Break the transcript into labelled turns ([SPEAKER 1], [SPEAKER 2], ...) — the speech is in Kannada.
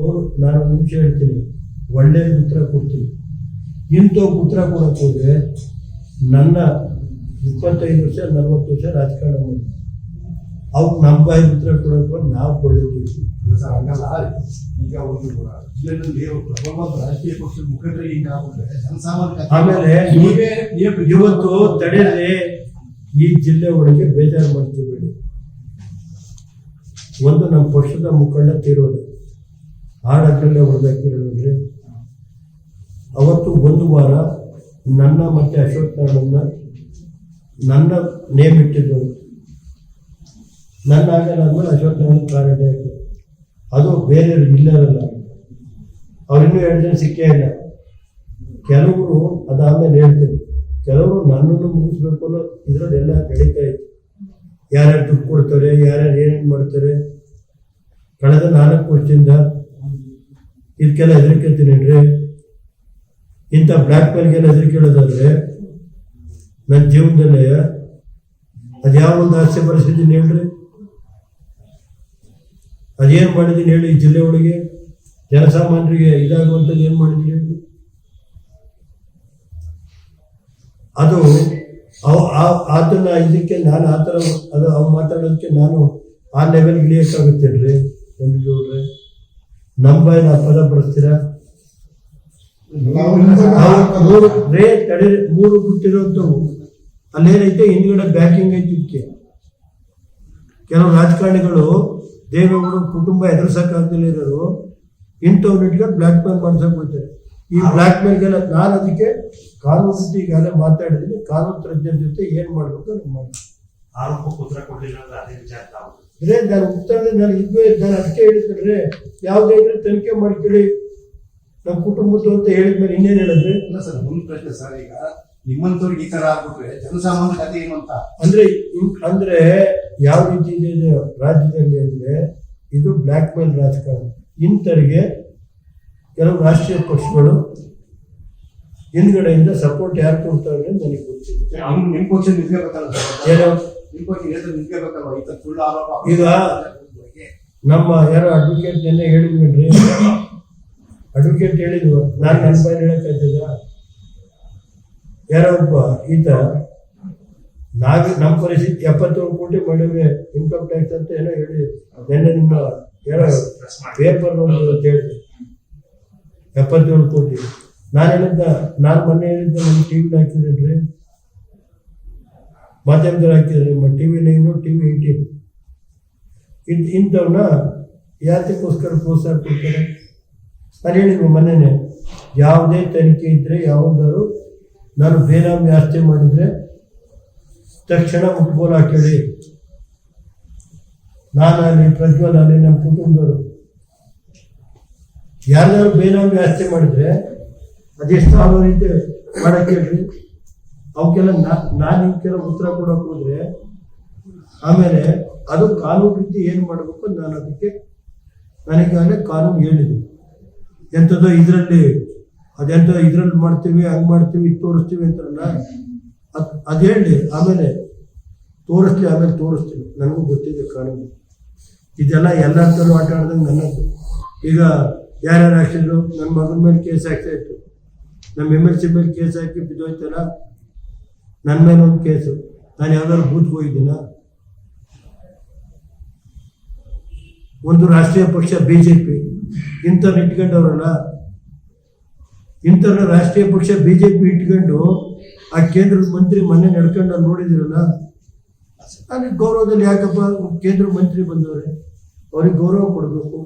[SPEAKER 1] ಅವರು ನಾನು ಒಂದು ನಿಮಿಷ ಹೇಳ್ತೀನಿ. ಒಳ್ಳೆಯ ಉತ್ತರ ಕೊಡ್ತೀನಿ. ಇಂಥ ಉತ್ತರ ಕೊಡಕ್ಕೆ ಹೋದ್ರೆ ನನ್ನ ಇಪ್ಪತ್ತೈದು ವರ್ಷ ನಲವತ್ತು ವರ್ಷ ರಾಜಕಾರಣ ಮಾಡಿ ಅವ್ರು ನಮ್ಮ ಬಾಯಿ ಉತ್ತರ ಕೊಡಕ್ಕೆ ನಾವು
[SPEAKER 2] ಕೊಡಲಿಕ್ಕೆ ಈಗ ಒಂದು ರಾಜಕೀಯ ಪಕ್ಷದ ಮುಖಂಡರಿಗೆ ಜನಸಾಮಾನ್ಯ
[SPEAKER 1] ಆಮೇಲೆ ಇವತ್ತು ತಡೆಯಲ್ಲಿ ಈ ಜಿಲ್ಲೆ ಒಳಗೆ ಬೇಜಾರು ಮಾಡ್ತೀವಿ ಒಂದು ನಮ್ಮ ಪಕ್ಷದ ಮುಖಂಡ ತೀರೋದು. ಹಾಡಲ್ಲೇ ಹೊಡೆದಾಕಿರೋದ್ರೆ ಅವತ್ತು ಒಂದು ವಾರ ನನ್ನ ಮತ್ತೆ ಅಶೋಕ್ ನಾರಾಯಣನ್ನ ನನ್ನ ನೇಮ್ ಇಟ್ಟಿದ್ದರು ನನ್ನ ಆಗಲ್ಲ ಅಂದ್ಮೇಲೆ ಅಶೋಕ್ ಕಾರಣ ಆಯ್ತು ಅದು ಬೇರೆ ಇಲ್ಲರಲ್ಲ ಅವ್ರಿನ್ನೂ ಎರಡು ಜನ ಸಿಕ್ಕೇ ಇಲ್ಲ. ಕೆಲವರು ಅದಾದ್ಮೇಲೆ ಹೇಳ್ತೀನಿ. ಕೆಲವರು ನನ್ನನ್ನು ಮುಗಿಸ್ಬೇಕು ಅನ್ನೋ ಇದರಲ್ಲೆಲ್ಲ ನಡೀತಾ ಇತ್ತು. ಯಾರ್ಯಾರು ದುಡ್ಡು ಕೊಡ್ತಾರೆ, ಯಾರ್ಯಾರು ಏನೇನು ಮಾಡ್ತಾರೆ. ಕಳೆದ ನಾಲ್ಕು ವರ್ಷದಿಂದ ಇದಕ್ಕೆಲ್ಲ ಹೆದರಿಕೆತೀನೇನ್ರಿ ಇಂಥ ಬ್ಲ್ಯಾಕ್ ಮೇಲ್ಗೆಲ್ಲ ಹೆದರಿಕೆ ನನ್ನ ಜೀವನದಲ್ಲಿ ಅದ್ಯಾವ ಒಂದು ಹಾಸ್ಯ ಪರಿಸ್ಥಿತಿನ ಹೇಳ್ರಿ? ಅದೇನು ಮಾಡಿದ್ದೀನಿ ಹೇಳಿ ಈ ಜಿಲ್ಲೆ ಒಳಗೆ, ಜನಸಾಮಾನ್ಯರಿಗೆ ಇದಾಗುವಂಥದ್ದು ಏನು ಮಾಡಿದ್ದೀನಿ ಹೇಳಿ? ಅದು ಅವ್ ಆ- ಅದನ್ನ ಇದಕ್ಕೆ ನಾನು ಆ ಥರ ಅದು ಅವ್ ಮಾತಾಡೋದಕ್ಕೆ ನಾನು ಆ ಲೆವೆಲ್ ಇಳಿಯೋಕ್ಕಾಗುತ್ತೇನ್ರಿ ಚಂದ್ರಗೌಡ್ರೆ ನಮ್ಮ ಬಾಯಿನ ಆ ಪದ ಬಳಸ್ತೀರಾ? ಅವ್ರು ಮೂರು ರೇ ತಡೆ ಮೂರು ಬಿಟ್ಟಿರೋಂಥವು ಅಲ್ಲೇನೈತೆ ಹಿಂದ್ಗಡೆ ಬ್ಯಾಕಿಂಗ್ ಐತಿ ಇದಕ್ಕೆ ಕೆಲವು ರಾಜಕಾರಣಿಗಳು ದೇವೇಗೌಡ ಕುಟುಂಬ ಎದುರಿಸಕ್ಕಾಗ್ದಿಲ್ಲ ಇರೋರು ಇಂಥವ್ರು ಇಟ್ಕೊಂಡು ಬ್ಲ್ಯಾಕ್ ಮೇಲ್ ಮಾಡ್ಸಕ್ ಹೋಗ್ತಾರೆ. ಈ ಬ್ಲ್ಯಾಕ್ ಮೇಲ್ಗೆಲ್ಲ ನಾನು ಅದಕ್ಕೆ ಕಾನೂನು ಈಗಾಗಲೇ ಮಾತಾಡಿದ್ದೀನಿ. ಕಾನೂನು ತಜ್ಞರ ಜೊತೆ ಏನು ಮಾಡಬೇಕು ನಾನು
[SPEAKER 3] ಆರೋಪಕ್ಕೆ ಉತ್ತರ ಕೊಡ್ಲಿಲ್ಲ ಅಂದ್ರೆ ಅದೇ ವಿಚಾರ
[SPEAKER 1] ಅಂದ್ರೆ ನಾನು ಉತ್ತರ ನಾನು ಇದ್ವೇ ನಾನು ಅದಕ್ಕೆ ಹೇಳಿದ್ರೆ ಯಾವುದೇ ಇದ್ರೆ ತನಿಖೆ ಮಾಡ್ಕೊಳ್ಳಿ. ನಮ್ಮ ಕುಟುಂಬದ್ದು ಅಂತ ಹೇಳಿದ್ಮೇಲೆ ಇನ್ನೇನು ಹೇಳಿದ್ರೆ?
[SPEAKER 2] ಅಲ್ಲ ಸರ್ ಒಂದು ಪ್ರಶ್ನೆ ಸರ್ ಈಗ ನಿಮ್ಮಂತವ್ರಿಗೆ ಈ ತರ ಆಗ್ಬಿಟ್ರೆ ಜನಸಾಮಾನ್ಯ ಕತೆ ಏನು ಅಂತ?
[SPEAKER 1] ಅಂದ್ರೆ ಅಂದ್ರೆ ಯಾವ ರೀತಿ ಇದೆ ರಾಜ್ಯದಲ್ಲಿ ಅಂದ್ರೆ ಇದು ಬ್ಲ್ಯಾಕ್ ಮೇಲ್ ರಾಜಕಾರಣ. ಇಂಥವರಿಗೆ ಕೆಲವು ರಾಷ್ಟ್ರೀಯ ಪಕ್ಷಗಳು ಹಿಂದ್ಗಡೆಯಿಂದ ಸಪೋರ್ಟ್ ಯಾರು ಕೊಡ್ತಾರೆ ನನಗೆ ಗೊತ್ತಿಲ್ಲ.
[SPEAKER 2] ಅವ್ನು ನಿಮ್ ಪಕ್ಷ ನಿಮಗೆ ಸರ್?
[SPEAKER 1] ಏನೋ ನಮ್ಮ ಯಾರೋ ಅಡ್ವೊಕೇಟ್ ನೆನ್ನೆ ಹೇಳಿದ್ವೇನ್ರಿ ಅಡ್ವೊಕೇಟ್ ಹೇಳಿದ್ವು ನಾನು ನನ್ನ ಬಾಯಲ್ಲಿ ಹೇಳಕ್ಕಾಯ್ತದ ಯಾರೋ ಒಬ್ಬ ಈತ ನಾಗ ನಮ್ಮ ಪರಿಸ್ಥಿತಿ ಎಪ್ಪತ್ತೇಳು ಕೋಟಿ ಮಾಡಿದ್ರೆ ಇನ್ಕಮ್ ಟ್ಯಾಕ್ಸ್ ಅಂತ ಏನೋ ಹೇಳಿ ನೆನ್ನೆ ನಿಮ್ಮ ಯಾರೋ ಪೇಪರ್ ಅಂತ ಹೇಳಿದೆ ಎಪ್ಪತ್ತೇಳು ಕೋಟಿ. ನಾನು ಹೇಳಿದ್ದ ನಾನು ಮೊನ್ನೆ ಹೇಳಿದ್ದ ನಮ್ಮ ಟಿ ವಿ ಹಾಕಿದ್ರೇನ್ರಿ? ಮಾಧ್ಯಮದಲ್ಲಿ ಹಾಕ್ತಿದ್ದಾರೆ ನಿಮ್ಮ T V nine T V eighteen ಇದು ಇಂಥವನ್ನ ಯಾತಕ್ಕೋಸ್ಕರ ಪ್ರೋತ್ಸಾಹ ಕೊಡ್ತಾರೆ? ನಾನು ಹೇಳಿದ್ವಿ ಮೊನ್ನೆನೆ ಯಾವುದೇ ತನಿಖೆ ಇದ್ದರೆ ಯಾವುದಾದ್ರು ನಾನು ಬೇನಾಮಿ ಆಸ್ತಿ ಮಾಡಿದರೆ ತಕ್ಷಣ ಮುಟ್ಬೋಲ್ ಹಾಕೇಳಿ. ನಾನಲ್ಲಿ ಪ್ರಜ್ವಲ್ ಆಗಲಿ ನಮ್ಮ ಕುಟುಂಬದವರು. ಯಾರ್ಯಾರು ಬೇನಾಮಿ ಆಸ್ತಿ ಮಾಡಿದರೆ ಅದೆಷ್ಟು ಆಗೋ ರೀತಿ ಹೇಳಿ. ಅವಕ್ಕೆಲ್ಲ ನಾನು ಇವಕ್ಕೆಲ್ಲ ಉತ್ತರ ಕೊಡೋಕೆ ಹೋದ್ರೆ, ಆಮೇಲೆ ಅದು ಕಾನೂನು ರೀತಿ ಏನು ಮಾಡಬೇಕು ನಾನು ಅದಕ್ಕೆ ನನಗಾಗಲೇ ಕಾನೂನು ಹೇಳಿದೆ ಎಂಥದ್ದೋ ಇದರಲ್ಲಿ ಅದೆಂತ ಇದರಲ್ಲಿ ಮಾಡ್ತೀವಿ, ಹಂಗೆ ಮಾಡ್ತೀವಿ ತೋರಿಸ್ತೀವಿ ಅಂತಲ್ಲ ಅದು ಅದು ಹೇಳಿ, ಆಮೇಲೆ ತೋರಿಸ್ಲಿ, ಆಮೇಲೆ ತೋರಿಸ್ತೀವಿ ನನಗೂ ಗೊತ್ತಿದೆ ಕಾನೂನು. ಇದೆಲ್ಲ ಎಲ್ಲರ ಆಟ ಆಡ್ದಂಗೆ ನನ್ನದು ಈಗ ಯಾರ್ಯಾರು ಹಾಕ್ಸಿದ್ರು ನನ್ನ ಮಗನ ಮೇಲೆ ಕೇಸ್ ಹಾಕ್ತಾ ನಮ್ಮ ಎಂ ಎಲ್ ಸಿ ಮೇಲೆ ಕೇಸ್ ಹಾಕಿ ಬಿದ್ದೋಯ್ತಲ್ಲ ನನ್ನ ಮೇಲೆ ಒಂದು ಕೇಸು. ನಾನು ಯಾವ್ದಾದ್ರು ಬೂತ್ಗೆ ಹೋಗಿದ್ದೀನ? ಒಂದು ರಾಷ್ಟ್ರೀಯ ಪಕ್ಷ ಬಿ ಜೆ ಪಿ ಇಂಥವ್ರು ಇಟ್ಕೊಂಡವ್ರಲ್ಲ. ಇಂಥವ್ರ ರಾಷ್ಟ್ರೀಯ ಪಕ್ಷ ಬಿ ಜೆ ಪಿ ಇಟ್ಕೊಂಡು ಆ ಕೇಂದ್ರದ ಮಂತ್ರಿ ಮೊನ್ನೆ ನಡ್ಕೊಂಡು ನೋಡಿದಿರಲ್ಲ? ನನಗೆ ಗೌರವದಲ್ಲಿ ಯಾಕಪ್ಪ ಕೇಂದ್ರ ಮಂತ್ರಿ ಬಂದವ್ರೆ? ಅವ್ರಿಗೆ ಗೌರವ ಕೊಡಬೇಕು.